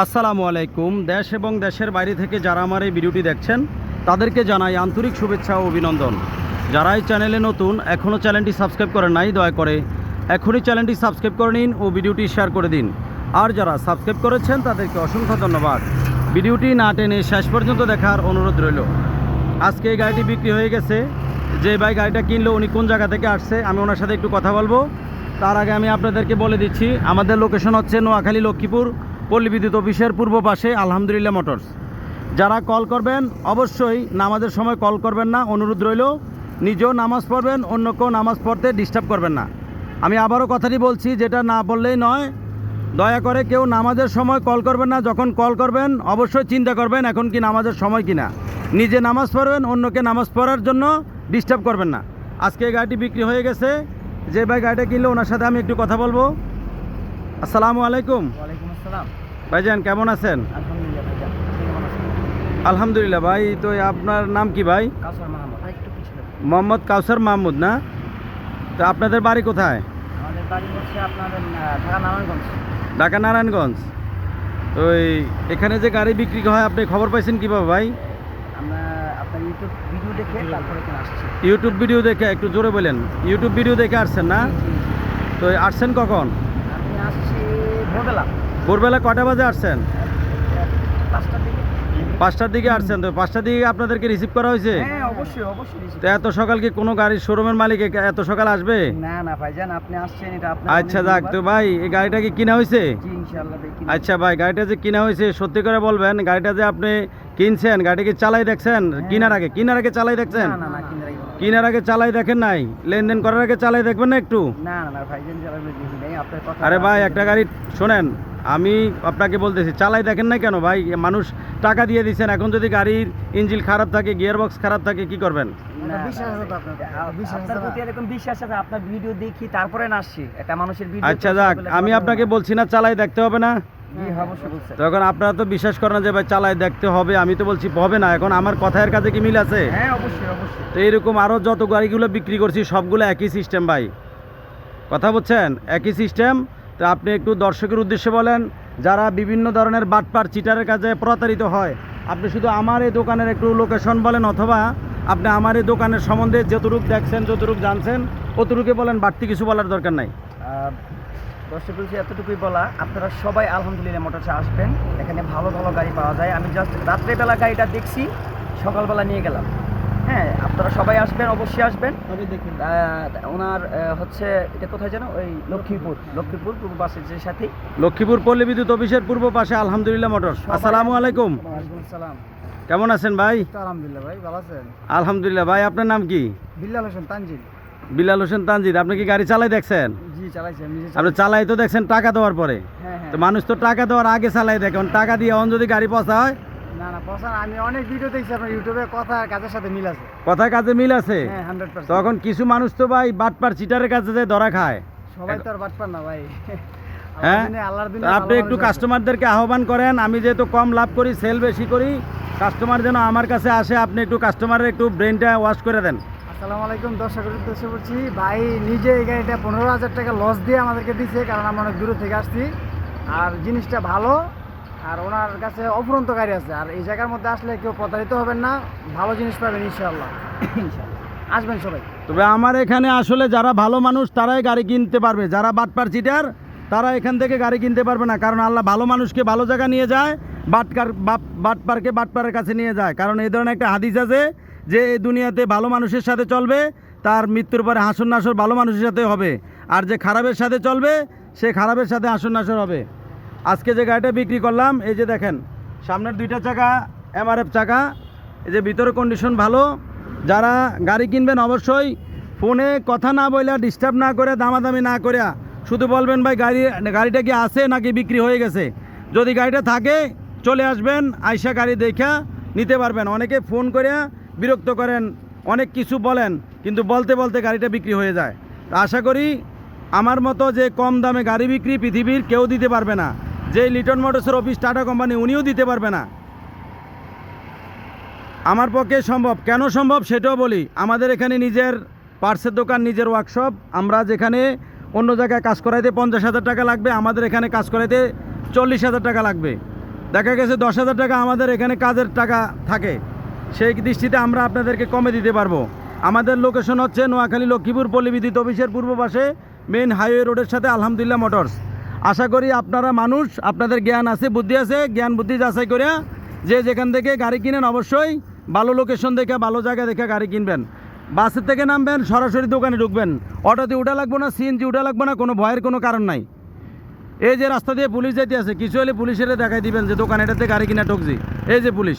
আসসালামু আলাইকুম। দেশ এবং দেশের বাইরে থেকে যারা আমার এই ভিডিওটি দেখছেন, তাদেরকে জানাই আন্তরিক শুভেচ্ছা ও অভিনন্দন। যারা এই চ্যানেলে নতুন, এখনও চ্যানেলটি সাবস্ক্রাইব করেন নাই, দয়া করে এখনই চ্যানেলটি সাবস্ক্রাইব করে নিন ও ভিডিওটি শেয়ার করে দিন। আর যারা সাবস্ক্রাইব করেছেন, তাদেরকে অসংখ্য ধন্যবাদ। ভিডিওটি না টেনে শেষ পর্যন্ত দেখার অনুরোধ রইল। আজকে এই গাড়িটি বিক্রি হয়ে গেছে। যে ভাই গাড়িটা কিনলো, উনি কোন জায়গা থেকে আসছে, আমি ওনার সাথে একটু কথা বলব। তার আগে আমি আপনাদেরকে বলে দিচ্ছি, আমাদের লোকেশন হচ্ছে নোয়াখালী লক্ষ্মীপুর পল্লী বিদ্যুৎ অফিসের পূর্ব পাশে আলহামদুলিল্লাহ মোটরস। যারা কল করবেন, অবশ্যই নামাজের সময় কল করবেন না, অনুরোধ রইল, নিজেও নামাজ পড়বেন, অন্য কেউ নামাজ পড়তে ডিস্টার্ব করবেন না। আমি আবারও কথাটি বলছি, যেটা না বললেই নয়, দয়া করে কেউ নামাজের সময় কল করবেন না, যখন কল করবেন, অবশ্যই চিন্তা করবেন এখন কি নামাজের সময় কিনা। নিজে নামাজ পড়বেন, অন্যকে নামাজ পড়ার জন্য ডিস্টার্ব করবেন না। আজকে এই গাড়িটি বিক্রি হয়ে গেছে, যে ভাই গাড়িটা কিনলে, ওনার সাথে আমি একটু কথা বলব। আসসালামু আলাইকুম। আসসালাম। ভাইজান কেমন আছেন? আলহামদুলিল্লাহ ভাই তো আপনার নাম কি ভাই? মোহাম্মদ কাউসার মাহমুদ না? তো আপনাদের বাড়ি কোথায়? ঢাকা নারায়ণগঞ্জ। এই এখানে যে গাড়ি বিক্রি হয় আপনি খবর পাইছেন কীভাবে ভাই? ইউটিউব ভিডিও দেখে একটু জোরে বলেন। ইউটিউব ভিডিও দেখে আসছেন না। তো আসছেন কখন? আসছি ভোরবেলা। ভোরবেলা কটা বাজে আসছেন? পাঁচটার দিকে। আসছেন তো? পাঁচটার দিকে আপনাদেরকে রিসিভ করা হয়েছে? হ্যাঁ তো এত সকাল কি কোনো গাড়ির শোরুমের মালিক এত সকাল আসবে? না না ভাইজান আপনি আসছেন এটা আচ্ছা যাক তো ভাই এই গাড়িটা কি কিনা হয়েছে? আচ্ছা ভাই গাড়িটা যে কিনা হয়েছে সত্যি করে বলবেন গাড়িটা যে আপনি কিনছেন গাড়ি কি চালাই দেখছেন? কিনার আগে কিনার আগে চালাই দেখছেন? না না। কিনার আগে চালাই দেখেন নাই? লেনদেন করার আগে চালাই দেখবেন না একটু? না না না ভাইজান যারা দেখি নাই আপনার কথা আরে ভাই একটা গাড়ি শোনেন আমি আপনাকে বলতেছি চালাই দেখেন না কেন ভাই? মানুষ টাকা দিয়ে দিচ্ছেন এখন যদি গাড়ির ইঞ্জিন খারাপ থাকে গিয়ার বক্স খারাপ থাকে কি করবেন? না, আপনার প্রতি এরকম বিশ্বাস আছে আপনার ভিডিও দেখি তারপরে না আসছি। একটা মানুষের ভিডিও আচ্ছা যাক আমি আপনাকে বলছি না চালাই দেখতে হবে না। তখন আপনারা তো বিশ্বাস করেন যে ভাই চালাই দেখতে হবে আমি তো বলছি হবে না এখন আমার কথার কাছে কি মিল আছে? হ্যাঁ অবশ্যই অবশ্যই। তো এইরকম আরও যত গাড়িগুলো বিক্রি করছি সবগুলো একই সিস্টেম ভাই। কথা বলছেন? একই সিস্টেম তো আপনি একটু দর্শকের উদ্দেশ্যে বলেন যারা বিভিন্ন ধরনের বাটপার চিটারের কাজে প্রতারিত হয় আপনি শুধু আমার এই দোকানের একটু লোকেশন বলেন অথবা আপনি আমার এই দোকানের সম্বন্ধে যতটুকু দেখছেন যতটুকু জানছেন অতটুকু বলেন বাড়তি কিছু বলার দরকার নাই। দর্শক বলছি এতটুকুই বলা আপনারা সবাই আলহামদুলিল্লাহ মোটরসে আসবেন। এখানে ভালো ভালো গাড়ি পাওয়া যায়। আমি জাস্ট রাত্রেবেলা গাড়িটা দেখছি সকালবেলা নিয়ে গেলাম। হ্যাঁ আপনারা সবাই আসবেন অবশ্যই আসবেন। ওনার হচ্ছে এটা কোথায় যেন? ওই লক্ষ্মীপুর লক্ষ্মীপুর পূর্ব পাশের যে সাথে। লক্ষ্মীপুর পল্লী বিদ্যুৎ অফিসের পূর্ব পাশে আলহামদুলিল্লাহ মোটর। আসসালামু আলাইকুম। সালাম কেমন আছেন ভাই? আলহামদুলিল্লাহ ভাই ভালো আছেন? আলহামদুলিল্লাহ। ভাই আপনার নাম কি? বিল্লাল হোসেন তানজিল। বিল্লাল হোসেন তানজিদ। আপনি কি গাড়ি চালাই দেখছেন? আপনি চালাই তো দেখছেন টাকা দেওয়ার পরে। হ্যাঁ হ্যাঁ। তো মানুষ তো টাকা দেওয়ার আগে চালাই দেখে এখন টাকা দিয়ে অন যদি গাড়ি পচা হয়? না না আমি অনেক ভিডিও দেখছি আপনার ইউটিউবে কথা কাজের সাথে মিল আছে। কথায় কাজে মিল আছে? হ্যাঁ তখন কিছু মানুষ তো ভাই বাটপার চিটারের কাছে যে ধরা খায়। সবাই তো আর বাটপার না ভাই। হ্যাঁ? আপনি একটু কাস্টমারদেরকে আহ্বান করেন আমি যেহেতু কম লাভ করি সেল বেশি করি কাস্টমার যেন আমার কাছে আসে আপনি একটু কাস্টমারের একটু ব্রেনটা ওয়াশ করে দেন। আসসালামু আলাইকুম দর্শকের উদ্দেশ্যে বলছি ভাই নিজে এই গাড়িটা পনেরো হাজার টাকা লস দিয়ে আমাদেরকে দিছে কারণ আমরা অনেক দূরে থেকে আসছি। আর জিনিসটা ভালো আর ওনার কাছে অফুরন্ত গাড়ি আছে আর এই জায়গার মধ্যে আসলে কেউ প্রতারিত হবেন না ভালো জিনিস পাবেন ইনশাআল্লাহ। ইনশাআল্লাহ। আসবেন সবাই। তবে আমার এখানে আসলে যারা ভালো মানুষ তারাই গাড়ি কিনতে পারবে। যারা বাটপার চিটার তারা এখান থেকে গাড়ি কিনতে পারবে না কারণ আল্লাহ ভালো মানুষকে ভালো জায়গা নিয়ে যায় বাটকার বাপ বাটপারকে বাটপারের কাছে নিয়ে যায়। কারণ এই ধরনের একটা হাদিস আছে যে এই দুনিয়াতে ভালো মানুষের সাথে চলবে, তার মৃত্যুর পরে হাসন নাসর ভালো মানুষের সাথে হবে। আর যে খারাপের সাথে চলবে, সে খারাপের সাথে হাসন নাসর হবে। আজকে যে গাড়িটা বিক্রি করলাম, এই যে দেখেন, সামনের দুইটা চাকা, এমআরএফ চাকা, এই যে ভিতরে কন্ডিশন ভালো। যারা গাড়ি কিনবেন অবশ্যই ফোনে কথা না বলে ডিস্টার্ব না করে, দামাদামি না করে শুধু বলবেন, ভাই, গাড়ি, গাড়িটা কি আছে নাকি বিক্রি হয়ে গেছে? যদি গাড়িটা থাকে, চলে আসবেন, আইসা গাড়ি দেখা নিতে পারবেন। অনেকে ফোন করে বিরক্ত করেন, অনেক কিছু বলেন, কিন্তু বলতে বলতে গাড়িটা বিক্রি হয়ে যায়। আশা করি আমার মতো যে কম দামে গাড়ি বিক্রি পৃথিবীর কেউ দিতে পারবে না। যে লিটন মোটরসের অফিস টাটা কোম্পানি, উনিও দিতে পারবে না। আমার পক্ষে সম্ভব। কেন সম্ভব সেটাও বলি। আমাদের এখানে নিজের পার্সের দোকান, নিজের ওয়ার্কশপ আমরা যেখানে অন্য জায়গায় কাজ করাইতে পঞ্চাশ হাজার টাকা লাগবে, আমাদের এখানে কাজ করাইতে চল্লিশ হাজার টাকা লাগবে। দেখা গেছে দশ হাজার টাকা আমাদের এখানে কাজের টাকা থাকে। সেই দৃষ্টিতে আমরা আপনাদেরকে কমে দিতে পারব। আমাদের লোকেশন হচ্ছে নোয়াখালী লক্ষ্মীপুর পল্লী বিদ্যুৎ অফিসের পূর্ব পাশে মেন হাইওয়ে রোডের সাথে আলহামদুলিল্লাহ মোটরস আশা করি আপনারা মানুষ, আপনাদের জ্ঞান আছে, বুদ্ধি আছে, জ্ঞান বুদ্ধি যাচাই করে যে যেখান থেকে গাড়ি কিনেন অবশ্যই ভালো লোকেশন দেখে, ভালো জায়গা দেখে গাড়ি কিনবেন। বাসের থেকে নামবেন, সরাসরি দোকানে ঢুকবেন। অটোতে উঠা লাগবো না সিএনজি উঠা লাগবো না, কোনো ভয়ের কোনো কারণ নাই। এই যে রাস্তা দিয়ে পুলিশ যেতে আছে কিছু হলে পুলিশের দেখাই দিবেন যে দোকান এটাতে গাড়ি কিনা ঠকছি। এই যে পুলিশ।